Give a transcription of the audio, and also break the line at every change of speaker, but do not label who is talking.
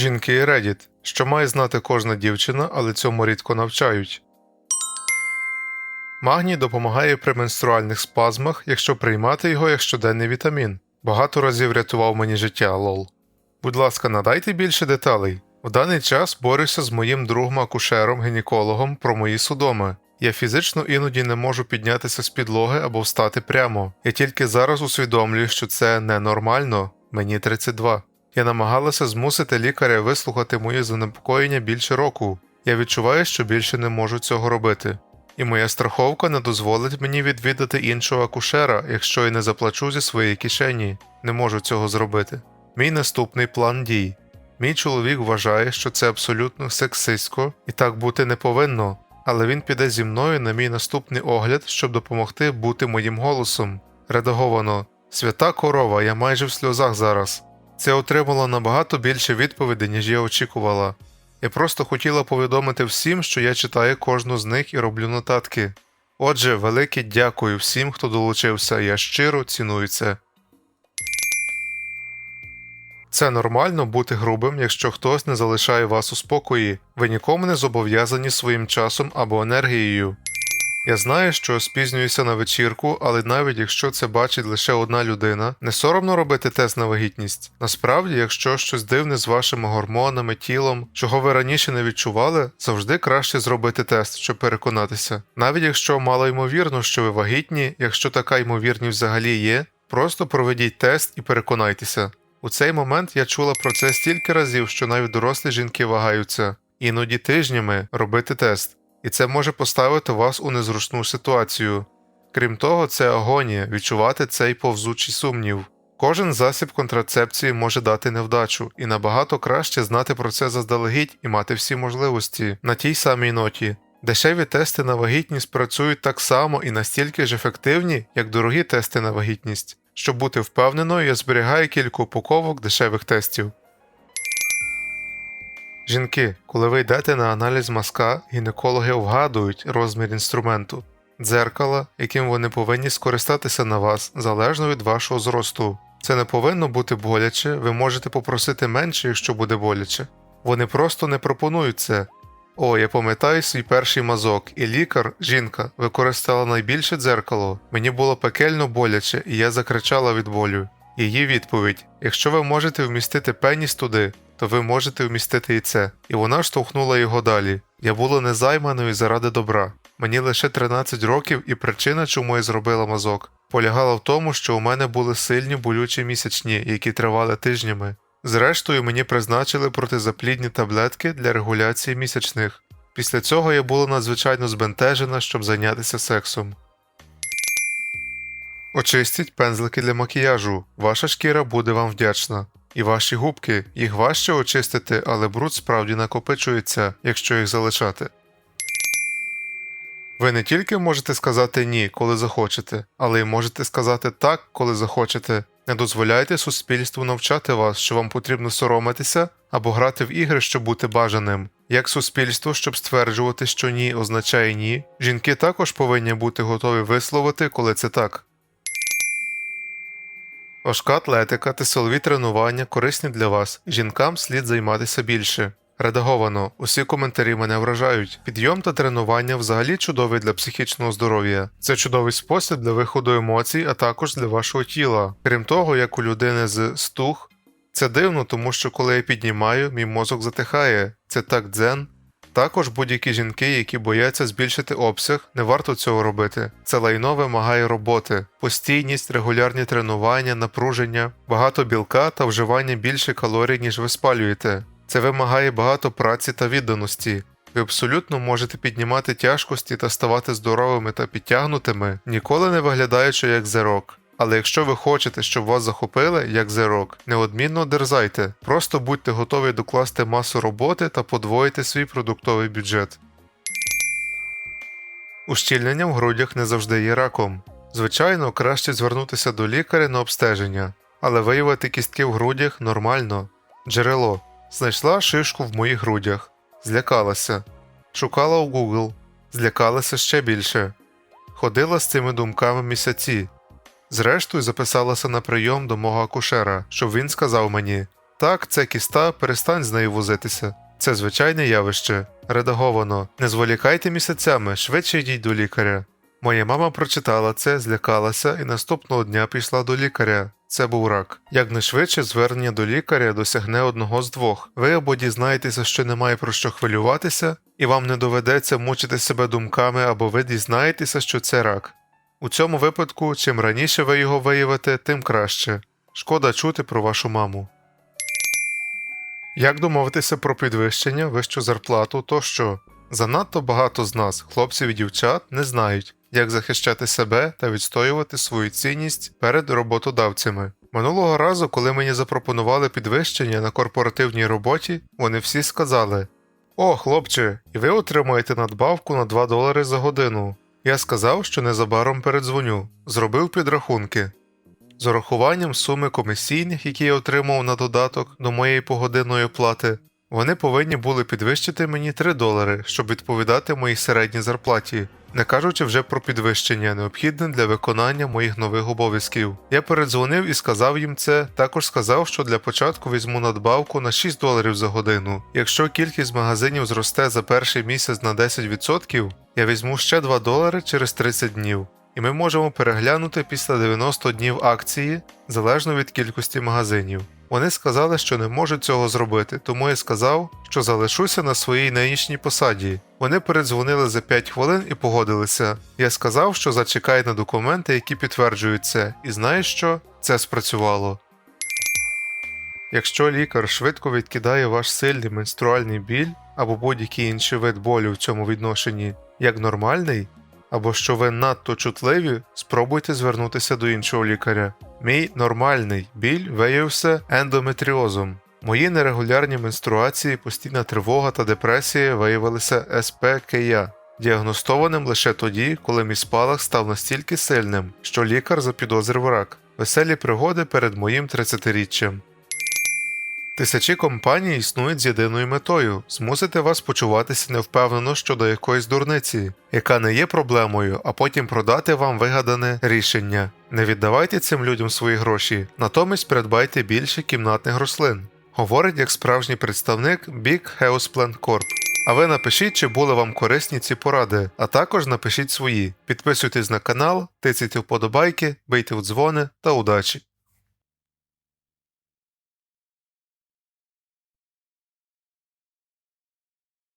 Жінки і Reddit, що має знати кожна дівчина, але цьому рідко навчають. Магній допомагає при менструальних спазмах, якщо приймати його як щоденний вітамін. Багато разів рятував мені життя, лол. Будь ласка, надайте більше деталей. В даний час борюся з моїм другом акушером гінекологом про мої судоми. Я фізично іноді не можу піднятися з підлоги або встати прямо. Я тільки зараз усвідомлюю, що це ненормально. Мені 32. Я намагалася змусити лікаря вислухати мої занепокоєння більше року. Я відчуваю, що більше не можу цього робити. І моя страховка не дозволить мені відвідати іншого акушера, якщо я не заплачу зі своєї кишені. Не можу цього зробити. Мій наступний план дій. Мій чоловік вважає, що це абсолютно сексистсько і так бути не повинно, але він піде зі мною на мій наступний огляд, щоб допомогти бути моїм голосом. Редаговано Свята корова, я майже в сльозах зараз. Це отримало набагато більше відповідей, ніж я очікувала. Я просто хотіла повідомити всім, що я читаю кожну з них і роблю нотатки. Отже, велике дякую всім, хто долучився, я щиро ціную це. Це нормально бути грубим, якщо хтось не залишає вас у спокої. Ви нікому не зобов'язані своїм часом або енергією. Я знаю, що спізнююся на вечірку, але навіть якщо це бачить лише одна людина, не соромно робити тест на вагітність. Насправді, якщо щось дивне з вашими гормонами, тілом, чого ви раніше не відчували, завжди краще зробити тест, щоб переконатися. Навіть якщо мало ймовірно, що ви вагітні, якщо така ймовірність взагалі є, просто проведіть тест і переконайтеся. У цей момент я чула про це стільки разів, що навіть дорослі жінки вагаються, іноді тижнями робити тест і це може поставити вас у незручну ситуацію. Крім того, це агонія відчувати цей повзучий сумнів. Кожен засіб контрацепції може дати невдачу, і набагато краще знати про це заздалегідь і мати всі можливості на тій самій ноті. Дешеві тести на вагітність працюють так само і настільки ж ефективні, як дорогі тести на вагітність. Щоб бути впевненою, я зберігаю кілька упаковок дешевих тестів. Жінки, коли ви йдете на аналіз мазка, гінекологи вгадують розмір інструменту, дзеркала, яким вони повинні скористатися на вас залежно від вашого зросту. Це не повинно бути боляче, ви можете попросити менше, якщо буде боляче. Вони просто не пропонують це. О, я пам'ятаю свій перший мазок, і лікар, жінка, використала найбільше дзеркало. Мені було пекельно боляче, і я закричала від болю. Її відповідь: якщо ви можете вмістити пеніс туди, то ви можете вмістити і це. І вона штовхнула його далі. Я була незайманою заради добра. Мені лише 13 років, і причина, чому я зробила мазок, полягала в тому, що у мене були сильні болючі місячні, які тривали тижнями. Зрештою, мені призначили протизаплідні таблетки для регуляції місячних. Після цього я була надзвичайно збентежена, щоб зайнятися сексом. Очистіть пензлики для макіяжу. Ваша шкіра буде вам вдячна. І ваші губки, їх важче очистити, але бруд справді накопичується, якщо їх залишати. Ви не тільки можете сказати ні, коли захочете, але й можете сказати так, коли захочете. Не дозволяйте суспільству навчати вас, що вам потрібно соромитися або грати в ігри, щоб бути бажаним. Як суспільство, щоб стверджувати, що ні означає ні, жінки також повинні бути готові висловити, коли це так. Важка атлетика та силові тренування корисні для вас, жінкам слід займатися більше. Редаговано, усі коментарі мене вражають. Підйом та тренування взагалі чудові для психічного здоров'я. Це чудовий спосіб для виходу емоцій, а також для вашого тіла. Крім того, як у людини з стух, це дивно, тому що коли я піднімаю, мій мозок затихає. Це так дзен. Також будь-які жінки, які бояться збільшити обсяг, не варто цього робити. Це лайно вимагає роботи, постійність, регулярні тренування, напруження, багато білка та вживання більше калорій, ніж ви спалюєте. Це вимагає багато праці та відданості. Ви абсолютно можете піднімати тяжкості та ставати здоровими та підтягнутими, ніколи не виглядаючи як зерок. Але якщо ви хочете, щоб вас захопили, як зерок, неодмінно дерзайте, просто будьте готові докласти масу роботи та подвоїти свій продуктовий бюджет. Ущільнення в грудях не завжди є раком. Звичайно, краще звернутися до лікаря на обстеження, але виявити кістки в грудях нормально. Джерело знайшла шишку в моїх грудях, злякалася, шукала у Google, злякалася ще більше. Ходила з цими думками місяці. Зрештою, записалася на прийом до мого акушера, щоб він сказав мені: Так, це кіста, перестань з нею возитися. Це звичайне явище. Редаговано. Не зволікайте місяцями, швидше йдіть до лікаря. Моя мама прочитала це, злякалася і наступного дня пішла до лікаря. Це був рак. Якнайшвидше звернення до лікаря досягне одного з двох. Ви або дізнаєтеся, що немає про що хвилюватися, і вам не доведеться мучити себе думками, або ви дізнаєтеся, що це рак. У цьому випадку, чим раніше ви його виявите, тим краще. Шкода чути про вашу маму. Як домовитися про підвищення, вищу зарплату тощо? Занадто багато з нас, хлопців і дівчат, не знають, як захищати себе та відстоювати свою цінність перед роботодавцями. Минулого разу, коли мені запропонували підвищення на корпоративній роботі, вони всі сказали: О, хлопче, і ви отримуєте надбавку на 2 долари за годину. Я сказав, що незабаром передзвоню, зробив підрахунки. З урахуванням суми комісійних, які я отримав на додаток до моєї погодинної плати, вони повинні були підвищити мені 3 долари, щоб відповідати моїй середній зарплаті, не кажучи вже про підвищення, необхідне для виконання моїх нових обов'язків. Я передзвонив і сказав їм це, також сказав, що для початку візьму надбавку на 6 доларів за годину. Якщо кількість магазинів зросте за перший місяць на 10%, я візьму ще 2 долари через 30 днів. І ми можемо переглянути після 90 днів акції залежно від кількості магазинів. Вони сказали, що не можуть цього зробити, тому я сказав, що залишуся на своїй нинішній посаді. Вони передзвонили за 5 хвилин і погодилися. Я сказав, що зачекаю на документи, які підтверджують це, і знаєш що? Це спрацювало. Якщо лікар швидко відкидає ваш сильний менструальний біль або будь-який інший вид болю в цьому відношенні як нормальний, або що ви надто чутливі, спробуйте звернутися до іншого лікаря. Мій нормальний біль виявився ендометріозом. Мої нерегулярні менструації, постійна тривога та депресія виявилися СПКЯ, діагностованим лише тоді, коли мій спалах став настільки сильним, що лікар запідозрив рак. Веселі пригоди перед моїм 30-річчям. Тисячі компаній існують з єдиною метою змусити вас почуватися невпевнено щодо якоїсь дурниці, яка не є проблемою, а потім продати вам вигадане рішення. Не віддавайте цим людям свої гроші, натомість придбайте більше кімнатних рослин. Говорить як справжній представник Big Houseplant Corp. А ви напишіть, чи були вам корисні ці поради, а також напишіть свої. Підписуйтесь на канал, тицяйте вподобайки, бийте в дзвони та удачі!